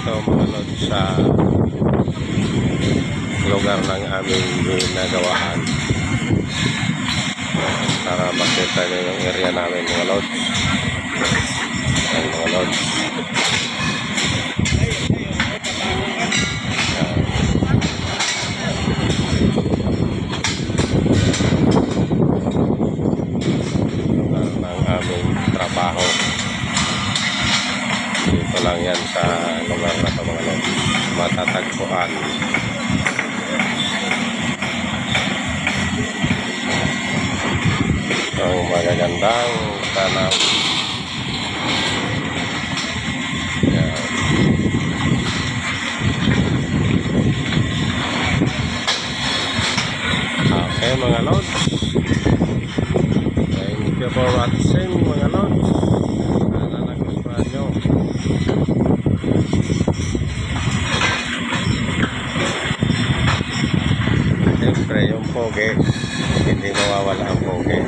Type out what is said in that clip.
sa lugar ng aming ginagawaan para makita nyo yung area namin mga lods. Ayan, mga lods. Lugar ng aming trabaho dito lang yan sa lugar na ito mga lods. Matatagpuan. Ang magagandang tanam okay mga lods. Thank you for watching mga lods Siyempre, yung pogi, hindi mawawala ang pogi.